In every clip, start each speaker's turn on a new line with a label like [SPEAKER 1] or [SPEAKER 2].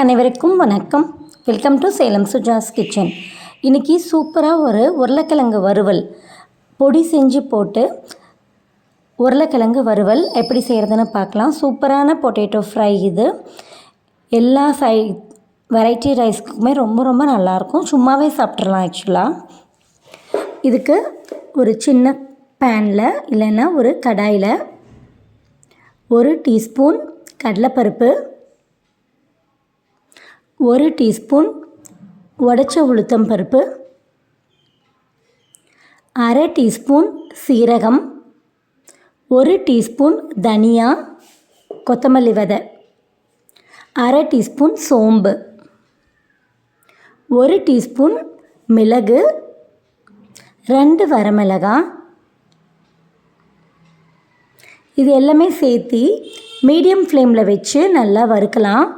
[SPEAKER 1] அனைவருக்கும் வணக்கம். Welcome to Salem Suja's kitchen இன்றைக்கி சூப்பராக ஒரு உருளைக்கிழங்கு வறுவல். பொடி செஞ்சு போட்டு உருளைக்கிழங்கு வறுவல் எப்படி செய்கிறதுன்னு பார்க்கலாம். சூப்பரான பொட்டேட்டோ ஃப்ரை இது. எல்லா சை வெரைட்டி ரைஸ்க்குமே ரொம்ப ரொம்ப நல்லாயிருக்கும். சும்மாவே சாப்பிட்றலாம் ஆக்சுவலாக இதுக்கு ஒரு சின்ன பேனில் இல்லைன்னா ஒரு கடாயில் ஒரு டீஸ்பூன் கடலைப்பருப்பு ஒரு டீஸ்பூன் உடச்ச உளுத்தம் பருப்பு அரை டீஸ்பூன் சீரகம் ஒரு டீஸ்பூன் தனியா கொத்தமல்லி விதை அரை டீஸ்பூன் சோம்பு ஒரு டீஸ்பூன் மிளகு ரெண்டு வரமிளகாய் இது எல்லாமே சேர்த்து மீடியம் ஃப்ளேமில் வச்சு நல்லா வறுக்கலாம்.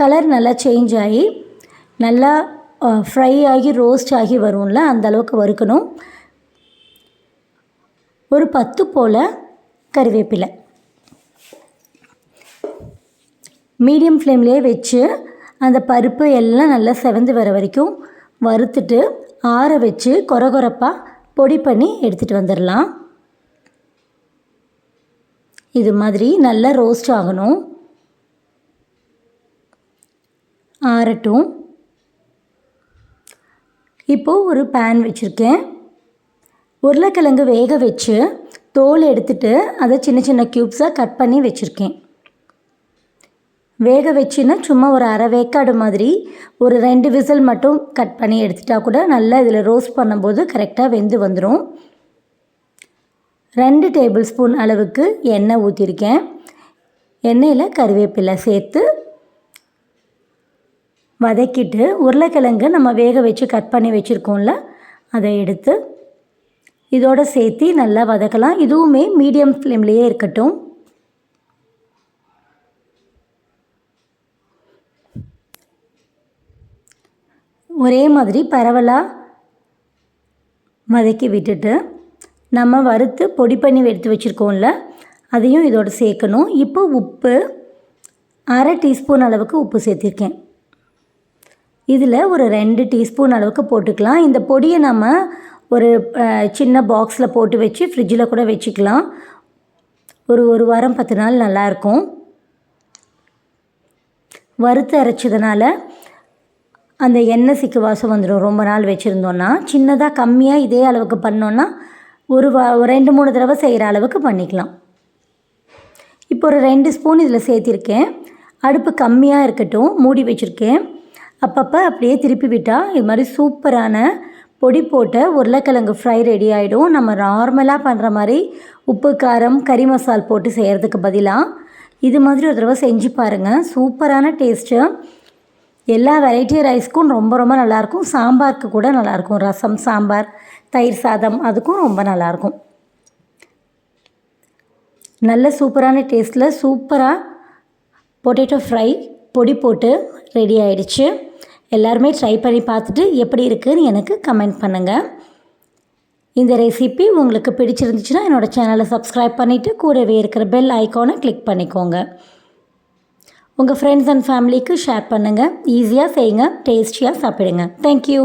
[SPEAKER 1] கலர் நல்லா சேஞ்ச் ஆகி நல்லா ஃப்ரை ஆகி ரோஸ்ட் ஆகி வரும்ல அந்த அளவுக்கு வறுக்கணும். ஒரு பத்து போல் கறிவேப்பிலை. மீடியம் ஃப்ளேம்லேயே வச்சு அந்த பருப்பு எல்லாம் நல்லா செவந்து வர வரைக்கும் வறுத்துட்டு ஆற வச்சு கொரகொரப்பாக பொடி பண்ணி எடுத்துகிட்டு வந்துடலாம். இது மாதிரி நல்லா ரோஸ்ட் ஆகணும். ஆறட்டும் இப்போது ஒரு பேன் வச்சுருக்கேன். உருளைக்கிழங்கு வேக வச்சு தோல் எடுத்துட்டு அதை சின்ன சின்ன க்யூப்ஸாக கட் பண்ணி வச்சுருக்கேன். வேக வச்சுன்னா சும்மா ஒரு அரை வேக்காடு மாதிரி ஒரு ரெண்டு விசில் மட்டும் கட் பண்ணி எடுத்துட்டா கூட நல்லா இதில் ரோஸ்ட் பண்ணும்போது கரெக்டாக வெந்து வந்துடும் ரெண்டு டேபிள் ஸ்பூன் அளவுக்கு எண்ணெய் ஊற்றிருக்கேன் எண்ணெயில் கருவேப்பிலை சேர்த்து வதக்கிட்டு உருளைக்கிழங்கு நம்ம வேக வச்சு கட் பண்ணி வச்சுருக்கோம்ல அதை எடுத்து இதோடு சேர்த்து நல்லா வதக்கலாம். இதுவுமே மீடியம் ஃப்ளேம்லேயே இருக்கட்டும். ஒரே மாதிரி பரவலாக வதக்கி விட்டுட்டு நம்ம வறுத்து பொடி பண்ணி எடுத்து வச்சுருக்கோம்ல அதையும் இதோடு சேர்க்கணும். இப்போ உப்பு அரை டீஸ்பூன் அளவுக்கு உப்பு சேர்த்திருக்கேன். இதில் ஒரு ரெண்டு டீஸ்பூன் அளவுக்கு போட்டுக்கலாம். இந்த பொடியை நம்ம ஒரு சின்ன பாக்ஸில் போட்டு வச்சு ஃப்ரிட்ஜில் கூட வச்சுக்கலாம். ஒரு ஒரு வாரம் பத்து நாள் நல்லாயிருக்கும். வறுத்து அரைச்சதுனால அந்த எண்ணெய் சிக்கு வாசம் வந்துடும். ரொம்ப நாள் வச்சுருந்தோன்னா சின்னதாக கம்மியாக இதே அளவுக்கு பண்ணோன்னா ஒரு வா ரெண்டு மூணு தடவை செய்கிற அளவுக்கு பண்ணிக்கலாம். இப்போ ஒரு ரெண்டு ஸ்பூன் இதில் சேர்த்திருக்கேன். அடுப்பு கம்மியாக இருக்கட்டும் மூடி வச்சுருக்கேன். அப்பப்போ அப்படியே திருப்பி விட்டால் இது மாதிரி சூப்பரான பொடி போட்ட உருளைக்கிழங்கு ஃப்ரை ரெடி ஆகிடும் நம்ம நார்மலாக பண்ணுற மாதிரி உப்பு காரம் கறி மசால் போட்டு செய்கிறதுக்கு பதிலாக இது மாதிரி ஒரு தடவை செஞ்சு பாருங்கள் சூப்பரான டேஸ்ட்டு எல்லா வெரைட்டி ரைஸ்க்கும் ரொம்ப ரொம்ப நல்லாயிருக்கும். சாம்பாருக்கு கூட நல்லாயிருக்கும். ரசம் சாம்பார் தயிர் சாதம் அதுக்கும் ரொம்ப நல்லாயிருக்கும். நல்ல சூப்பரான டேஸ்ட்டில் சூப்பராக பொட்டேட்டோ ஃப்ரை பொடி போட்டு ரெடி ஆகிடுச்சு எல்லாருமே ட்ரை பண்ணி பார்த்துட்டு எப்படி இருக்குதுன்னு எனக்கு கமெண்ட் பண்ணுங்கள் இந்த ரெசிபி உங்களுக்கு பிடிச்சிருந்துச்சுன்னா என்னோடய சேனலை சப்ஸ்கிரைப் பண்ணிவிட்டு கூடவே இருக்கிற பெல் ஐக்கானை கிளிக் பண்ணிக்கோங்க. உங்கள் ஃப்ரெண்ட்ஸ் அண்ட் ஃபேமிலிக்கு ஷேர் பண்ணுங்கள் ஈஸியாக செய்யுங்க டேஸ்டியாக சாப்பிடுங்க. தேங்க்யூ